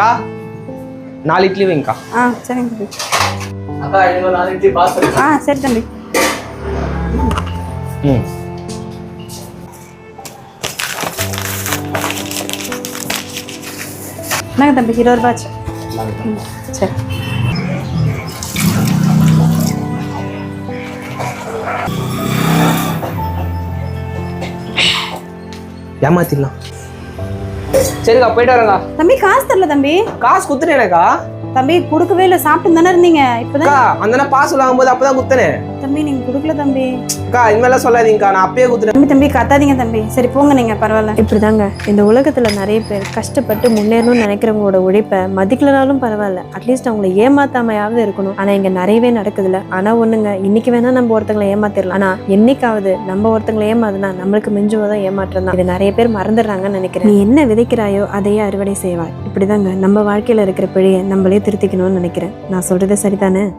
அக்கா? நாலு இட்லி வைங்கக்கா. ஆ சரிங்க தம்பி. அக்கா இன்னொரு நாலு இட்லி பார்சல் ஆ சரி தம்பி. ம். என்னங்க தம்பி இருபது ரூபா ஆச்சு? ம், சரி. ஏமாத்திடலாம். சரிக்கா போயிட்டு வரேங்க தம்பி காசு தரல தம்பி. காசு குத்துனேனக்கா தம்பி கொடுக்கவே இல்லை சாப்பிட்டு தானே இருந்தீங்க? இப்போதான் அக்கா அந்த பார்சல் வாங்கும்போது அப்பதான் குத்துனேன். தம்பி நீங்கள் கொடுக்கல தம்பி. அக்கா இனிமேலாம் சொல்லாதீங்கக்கா நான் அப்பயே குத்துனேன். தம்பி தம்பி கத்தாதீங்க தம்பி. சரி போங்க நீங்கள் பரவாயில்ல. இப்படிதாங்க. இந்த உலகத்துல நிறைய பேர் கஷ்டப்பட்டு முன்னேறணும்னு நினைக்கிறவங்களோட உழைப்பை மதிக்கலனாலும் பரவாயில்ல. அட்லீஸ்ட் அவங்கள ஏமாத்தாமையாவது இருக்கணும். ஆனா இங்க நிறையவே நடக்குதுல்ல. ஆனா ஒண்ணுங்க. இன்னைக்கு வேணா நம்ம ஒருத்தங்களை ஏமாத்திரலாம். ஆனா என்னைக்காவது நம்ம ஒருத்தங்களை ஏமாதுனா நம்மளுக்கு மிஞ்சுவதான் ஏமாற்றம் தான் இது நிறைய பேர் மறந்துடுறாங்கன்னு நினைக்கிறேன். நீ என்ன விதைக்கிறாயோ அதையே அறுவடை செய்வாய். இப்படிதாங்க நம்ம வாழ்க்கையில் இருக்கிற பிழையை நம்மளே திருத்திக்கணும்னு நினைக்கிறேன். நான் சொல்றது சரிதானே?